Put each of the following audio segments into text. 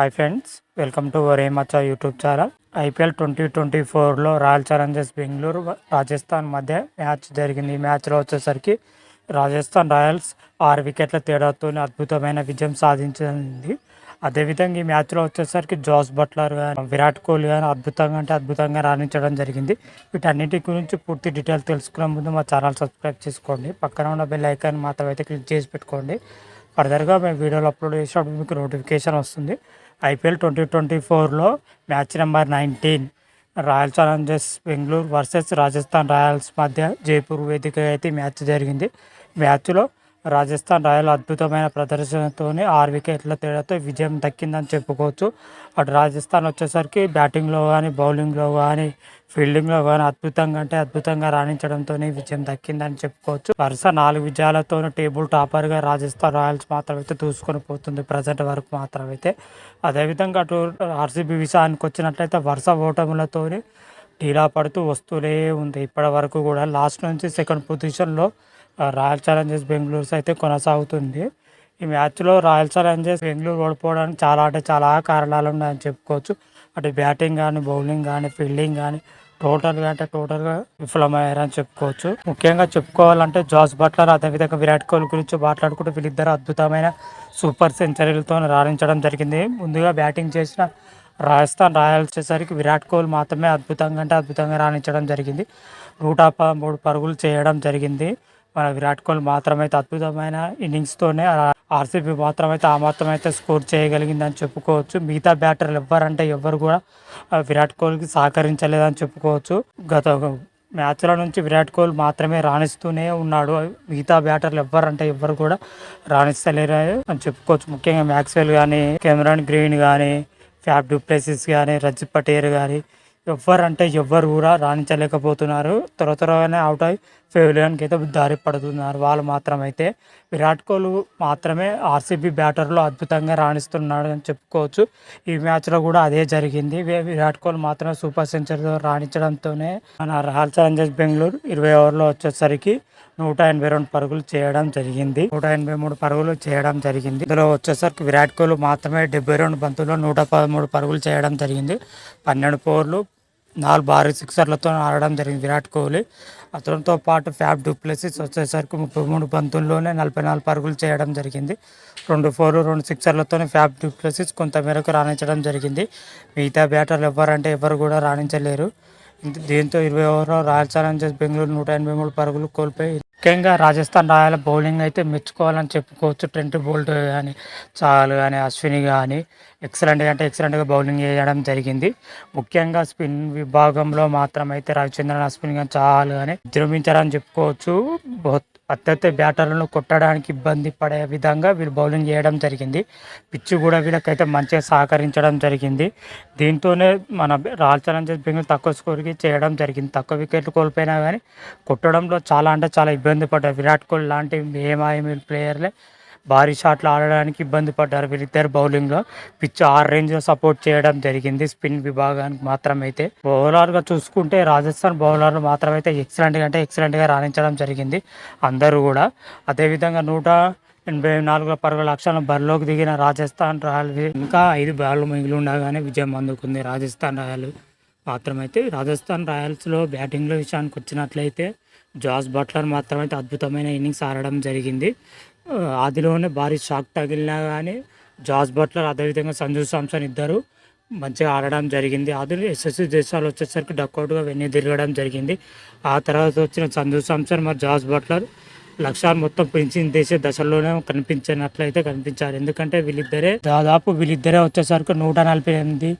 Hi friends welcome to వరే YouTube channel IPL twenty twenty ఫోర్లో Royal Challengers Bengaluru Rajasthan మధ్య match జరిగింది. ఈ మ్యాచ్లో వచ్చేసరికి రాజస్థాన్ రాయల్స్ ఆరు వికెట్ల తేడాతో అద్భుతమైన విజయం సాధించింది. అదేవిధంగా ఈ మ్యాచ్లో వచ్చేసరికి జాస్ బట్లర్ కానీ విరాట్ కోహ్లీ కానీ అద్భుతంగా అంటే అద్భుతంగా రాణించడం జరిగింది. వీటన్నిటి గురించి పూర్తి డీటెయిల్స్ తెలుసుకునే ముందు మా ఛానల్ సబ్స్క్రైబ్ చేసుకోండి. పక్కన ఉన్న బెల్ ఐకాన్ మాత్రం అయితే క్లిక్ చేసి పెట్టుకోండి. ఫర్దర్గా మేము వీడియోలు అప్లోడ్ చేసినప్పుడు మీకు నోటిఫికేషన్ వస్తుంది. ఐపీఎల్ ట్వంటీ ట్వంటీ ఫోర్లో match number nineteen Royal Challengers Bengaluru versus Rajasthan Royals మధ్య జైపూర్ వేదిక అయితే మ్యాచ్ జరిగింది. మ్యాచ్లో రాజస్థాన్ రాయల్ అద్భుతమైన ప్రదర్శనతోనే ఆరు వికెట్ల తేడాతో విజయం దక్కిందని చెప్పుకోవచ్చు. అటు రాజస్థాన్ వచ్చేసరికి బ్యాటింగ్లో కానీ బౌలింగ్లో కానీ ఫీల్డింగ్లో కానీ అద్భుతంగా అంటే అద్భుతంగా రాణించడంతోనే విజయం దక్కిందని చెప్పుకోవచ్చు. వరుస నాలుగు విజయాలతో టేబుల్ టాపర్గా రాజస్థాన్ రాయల్స్ మాత్రమైతే దూసుకొని పోతుంది. ప్రజెంట్ వరకు మాత్రమైతే. అదేవిధంగా అటు ఆర్సీబీ విషయానికి వచ్చినట్లయితే వరుస ఓటములతోనే ఢీలా పడుతూ వస్తూనే ఉంది. ఇప్పటి వరకు కూడా లాస్ట్ నుంచి సెకండ్ పొజిషన్లో రాయల్ ఛాలెంజర్స్ బెంగళూరుస్ అయితే కొనసాగుతుంది. ఈ మ్యాచ్లో రాయల్ ఛాలెంజర్స్ బెంగళూరు ఓడిపోవడానికి చాలా అంటే చాలా కారణాలు ఉన్నాయని చెప్పుకోవచ్చు. అటు బ్యాటింగ్ కానీ బౌలింగ్ కానీ ఫీల్డింగ్ కానీ టోటల్గా అంటే టోటల్గా విఫలమయ్యారని చెప్పుకోవచ్చు. ముఖ్యంగా చెప్పుకోవాలంటే జాస్ బట్లర్ అదేవిధంగా విరాట్ కోహ్లీ గురించి మాట్లాడుకుంటూ వీళ్ళిద్దరు అద్భుతమైన సూపర్ సెంచరీలతో రాణించడం జరిగింది. ముందుగా బ్యాటింగ్ చేసిన రాజస్థాన్ రాయల్స్ వచ్చేసరికి విరాట్ కోహ్లీ మాత్రమే అద్భుతంగా అంటే అద్భుతంగా రాణించడం జరిగింది. నూట మూడు పరుగులు చేయడం జరిగింది. మన విరాట్ కోహ్లీ మాత్రమైతే అద్భుతమైన ఇన్నింగ్స్తోనే ఆర్సీబీ మాత్రమైతే ఆ మాత్రమైతే స్కోర్ చేయగలిగిందని చెప్పుకోవచ్చు. మిగతా బ్యాటర్లు ఎవ్వరంటే ఎవ్వరు కూడా విరాట్ కోహ్లీకి సహకరించలేదని చెప్పుకోవచ్చు. గత మ్యాచ్ల నుంచి విరాట్ కోహ్లీ మాత్రమే రాణిస్తూనే ఉన్నాడు. మిగతా బ్యాటర్లు ఎవ్వరంటే ఎవ్వరు కూడా రాణిస్తలేరు అని చెప్పుకోవచ్చు. ముఖ్యంగా మ్యాక్స్వెల్ కానీ కెమెరాన్ గ్రీన్ కానీ ఫ్యాబ్ డూప్లెసిస్ కానీ రజిత్ పటేర్ కానీ ఎవ్వరంటే ఎవ్వరు కూడా రాణించలేకపోతున్నారు. త్వర త్వరగానే అవుట్ అయి ఫెవిలియన్కి అయితే దారి పడుతున్నారు. వాళ్ళు మాత్రమైతే విరాట్ కోహ్లీ మాత్రమే ఆర్సీబీ బ్యాటర్లో అద్భుతంగా రాణిస్తున్నాడు అని చెప్పుకోవచ్చు. ఈ మ్యాచ్లో కూడా అదే జరిగింది. విరాట్ కోహ్లీ మాత్రమే సూపర్ సెంచరీతో రాణించడంతోనే మన రాయల్ ఛాలెంజర్స్ బెంగళూరు ఇరవై ఓవర్లో వచ్చేసరికి నూట ఎనభై రెండు పరుగులు చేయడం జరిగింది. నూట ఎనభై మూడు పరుగులు చేయడం జరిగింది. ఇందులో వచ్చేసరికి విరాట్ కోహ్లీ మాత్రమే డెబ్బై రెండు బంతుల్లో నూట పదమూడు పరుగులు చేయడం జరిగింది. పన్నెండు పోర్లు నాలుగు భారీ సిక్సర్లతో ఆడడం జరిగింది. విరాట్ కోహ్లీ అతనితో పాటు ఫ్యాబ్ డూప్లెసిస్ వచ్చేసరికి ముప్పై మూడు బంతుల్లోనే నలభై నాలుగు పరుగులు చేయడం జరిగింది. రెండు ఫోర్లు రెండు సిక్సర్లతోనే ఫ్యాబ్ డూప్లెసిస్ కొంతమేరకు రాణించడం జరిగింది. మిగతా బ్యాటర్లు ఎవరంటే ఎవరు కూడా రాణించలేరు. దీంతో ఇరవై ఓవర్లో రాయల్ ఛాలెంజర్స్ బెంగళూరు నూట ఎనభై మూడు పరుగులు కోల్పోయి ముఖ్యంగా రాజస్థాన్ రాయల బౌలింగ్ అయితే మెచ్చుకోవాలని చెప్పుకోవచ్చు. ట్రెంట్ బోల్ట్ కానీ చాలు కానీ అశ్విని కానీ ఎక్సలెంట్గా అంటే ఎక్సలెంట్గా బౌలింగ్ చేయడం జరిగింది. ముఖ్యంగా స్పిన్ విభాగంలో మాత్రం అయితే రవిచంద్రన్ అశ్విని కానీ చాలు కానీ విజృంభించారని చెప్పుకోవచ్చు. ప్రత్యర్థి బ్యాటర్లను కొట్టడానికి ఇబ్బంది పడే విధంగా వీళ్ళు బౌలింగ్ చేయడం జరిగింది. పిచ్ కూడా వీళ్ళకైతే మంచిగా సహకరించడం జరిగింది. దీంతోనే మన రాయల్ ఛాలెంజర్స్ బెంగళూరు తక్కువ స్కోర్కి చేయడం జరిగింది. తక్కువ వికెట్లు కోల్పోయినా కానీ కొట్టడంలో చాలా అంటే చాలా ఇబ్బంది పడ్డారు. విరాట్ కోహ్లీ లాంటి ఏమాయి ప్లేయర్లే భారీ షాట్లు ఆడడానికి ఇబ్బంది పడ్డారు. వీళ్ళిద్దరు బౌలింగ్లో పిచ్ ఆరు రేంజ్లో సపోర్ట్ చేయడం జరిగింది. స్పిన్ విభాగానికి మాత్రమైతే బౌలర్గా చూసుకుంటే రాజస్థాన్ బౌలర్లు మాత్రమైతే ఎక్సలెంట్గా అంటే ఎక్సలెంట్గా రాణించడం జరిగింది. అందరూ కూడా అదేవిధంగా నూట ఎనభై నాలుగు పరుగు లక్షల బరిలోకి దిగిన రాజస్థాన్ రాయల్ ఇంకా ఐదు బాళ్ళు మిగిలి ఉండగానే విజయం అందుకుంది. రాజస్థాన్ రాయల్ మాత్రమైతే రాజస్థాన్ రాయల్స్లో బ్యాటింగ్లో విషయానికి వచ్చినట్లయితే జాస్ బట్లర్ మాత్రమైతే అద్భుతమైన ఇన్నింగ్స్ ఆడడం జరిగింది. ఆదిలోనే భారీ షాక్ తగిలినా కానీ జాస్ బట్లర్ అదేవిధంగా సంజు సాంసన్ ఇద్దరు మంచిగా ఆడడం జరిగింది. ఆదిలో ఎస్ఎస్సి దేశాలు వచ్చేసరికి డక్అవుట్గా వెన్నీ తిరగడం జరిగింది. ఆ తర్వాత వచ్చిన సంజు సామ్సన్ మరి జాస్ బట్లర్ లక్ష్యాలు మొత్తం పెంచింది దేశ దశలోనే కనిపించినట్లయితే కనిపించారు ఎందుకంటే వీళ్ళిద్దరే దాదాపు వీళ్ళిద్దరే వచ్చేసరికి నూట నలభై ఎనిమిది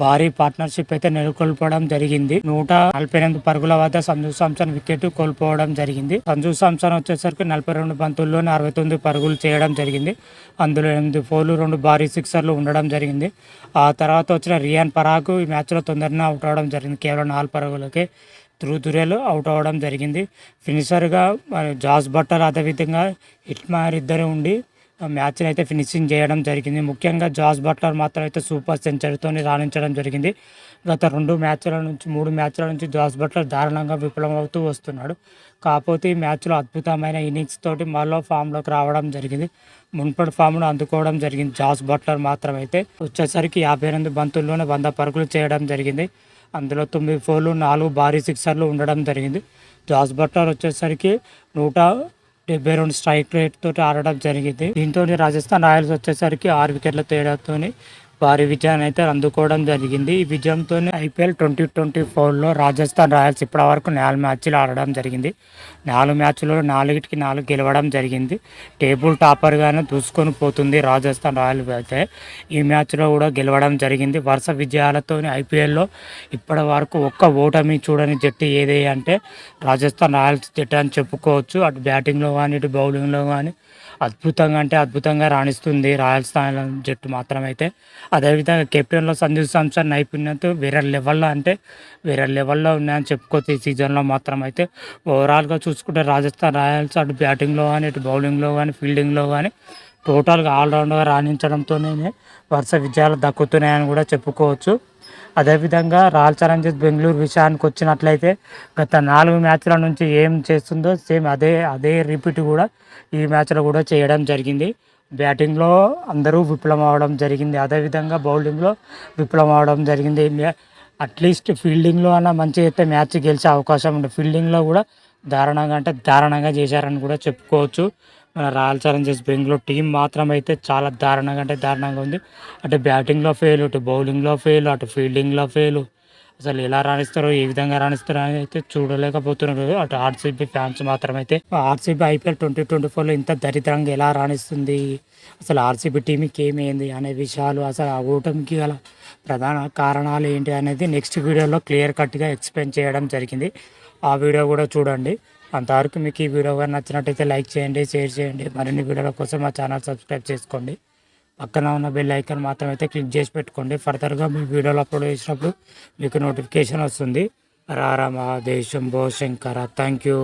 భారీ పార్ట్నర్షిప్ అయితే నెలకొల్పడం జరిగింది. నూట నలభై ఎనిమిది పరుగుల వద్ద సంజు సాంసన్ వికెట్ కోల్పోవడం జరిగింది. సంజు సాంసన్ వచ్చేసరికి నలభై రెండు బంతుల్లోనే అరవై తొమ్మిది పరుగులు చేయడం జరిగింది. అందులో ఎనిమిది ఫోర్లు రెండు భారీ సిక్సర్లు ఉండడం జరిగింది. ఆ తర్వాత వచ్చిన రియాన్ పరాగ్ ఈ మ్యాచ్లో తొందరగా అవుట్ అవడం జరిగింది. కేవలం నాలుగు పరుగులకే. తురుతురేలు అవుట్ అవ్వడం జరిగింది. ఫినిషర్గా మరి జాస్ బట్టర్ అదేవిధంగా హిట్మార్ ఇద్దరు ఉండి మ్యాచ్ని అయితే ఫినిషింగ్ చేయడం జరిగింది. ముఖ్యంగా జాస్ బట్లర్ మాత్రం అయితే సూపర్ సెంచరీతో రాణించడం జరిగింది. గత రెండు మ్యాచ్ల నుంచి మూడు మ్యాచ్ల నుంచి జాస్ బట్లర్ దారుణంగా విఫలమవుతూ వస్తున్నాడు. కాకపోతే ఈ మ్యాచ్లో అద్భుతమైన ఇన్నింగ్స్ తోటి మరో ఫామ్లోకి రావడం జరిగింది. మున్పటి ఫామ్ను అందుకోవడం జరిగింది. జాస్ బట్లర్ మాత్రం అయితే వచ్చేసరికి యాభై ఎనిమిది బంతుల్లోనే వంద పరుగులు చేయడం జరిగింది. అందులో తొమ్మిది ఫోర్లు నాలుగు భారీ సిక్సర్లు ఉండడం జరిగింది. జాస్ బట్లర్ వచ్చేసరికి నూట డెబ్బై రెండు స్ట్రైక్ రేట్తో ఆడడం జరిగింది. దీంతో రాజస్థాన్ రాయల్స్ వచ్చేసరికి ఆరు వికెట్ల తేడాతోని వారి విజయాన్ని అయితే అందుకోవడం జరిగింది. ఈ విజయంతో ఐపీఎల్ ట్వంటీ ట్వంటీ ఫోర్లో రాజస్థాన్ రాయల్స్ ఇప్పటివరకు నాలుగు మ్యాచ్లు ఆడడం జరిగింది. నాలుగు మ్యాచ్లో నాలుగిటికి నాలుగు గెలవడం జరిగింది. టేబుల్ టాపర్గానే దూసుకొని పోతుంది రాజస్థాన్ రాయల్స్ అయితే. ఈ మ్యాచ్లో కూడా గెలవడం జరిగింది. వరుస విజయాలతో ఐపీఎల్లో ఇప్పటి వరకు ఒక్క ఓటమి చూడని జట్టు ఏది అంటే రాజస్థాన్ రాయల్స్ జట్టు అని చెప్పుకోవచ్చు. అటు బ్యాటింగ్లో కానీ ఇటు బౌలింగ్లో కానీ అద్భుతంగా అంటే అద్భుతంగా రాణిస్తుంది. రాజస్థాన్ జట్టు మాత్రం అయితే అదేవిధంగా కెప్టెన్లో సంజు సామ్సన్ నైపుణ్యత వేరే లెవెల్లో అంటే వేరే లెవెల్లో ఉన్నాయని చెప్పుకోవచ్చు ఈ సీజన్లో మాత్రం అయితే ఓవరాల్గా చూసుకుంటే రాజస్థాన్ రాయల్స్ అటు బ్యాటింగ్లో కానీ ఇటు బౌలింగ్లో కానీ ఫీల్డింగ్లో కానీ టోటల్గా ఆల్రౌండ్గా రాణించడంతోనే వరుస విజయాలు దక్కుతున్నాయని కూడా చెప్పుకోవచ్చు. అదేవిధంగా రాయల్ ఛాలెంజర్స్ బెంగళూరు విషయానికి వచ్చినట్లయితే గత నాలుగు మ్యాచ్ల నుంచి ఏం చేస్తుందో సేమ్ అదే అదే రిపీట్ కూడా ఈ మ్యాచ్లో కూడా చేయడం జరిగింది. బ్యాటింగ్లో అందరూ విఫలం అవడం జరిగింది. అదేవిధంగా బౌలింగ్లో విఫలం అవడం జరిగింది అట్లీస్ట్ ఫీల్డింగ్లో అన్న మంచి అయితే మ్యాచ్ గెలిచే అవకాశం ఉంది. ఫీల్డింగ్లో కూడా దారుణంగా అంటే దారుణంగా చేశారని కూడా చెప్పుకోవచ్చు. రాయల్ ఛాలెంజర్స్ బెంగళూరు టీం మాత్రం అయితే చాలా దారుణంగా అంటే దారుణంగా ఉంది. అటు బ్యాటింగ్లో ఫెయిల్ అటు బౌలింగ్లో ఫెయిల్ అటు ఫీల్డింగ్లో ఫెయిల్ అసలు ఎలా రాణిస్తారో ఏ విధంగా రాణిస్తారో అని అయితే చూడలేకపోతున్నారు. అటు ఆర్సీబీ ఫ్యాన్స్ మాత్రం అయితే ఆర్సీబీ ఐపీఎల్ ట్వంటీ ట్వంటీ ఫోర్లో ఇంత దరిద్రంగా ఎలా రాణిస్తుంది? అసలు ఆర్సీబీ టీంకి ఏమైంది అనే విషయాలు అసలు ఆ ఓటమికి గల ప్రధాన కారణాలు ఏంటి అనేది నెక్స్ట్ వీడియోలో క్లియర్ కట్గా ఎక్స్ప్లెయిన్ చేయడం జరిగింది. ఆ వీడియో కూడా చూడండి. అంతవరకు మీకు ఈ వీడియో కానీ నచ్చినట్టయితే లైక్ చేయండి షేర్ చేయండి. మరిన్ని వీడియోల కోసం మా ఛానల్ సబ్స్క్రైబ్ చేసుకోండి. పక్కన ఉన్న బెల్ ఐకాన్ మాత్రం అయితే క్లిక్ చేసి పెట్టుకోండి. ఫర్దర్గా మీ వీడియోలు అప్లోడ్ చేసినప్పుడు మీకు నోటిఫికేషన్ వస్తుంది. రారా మా దేశం భో శంకర. Thank you.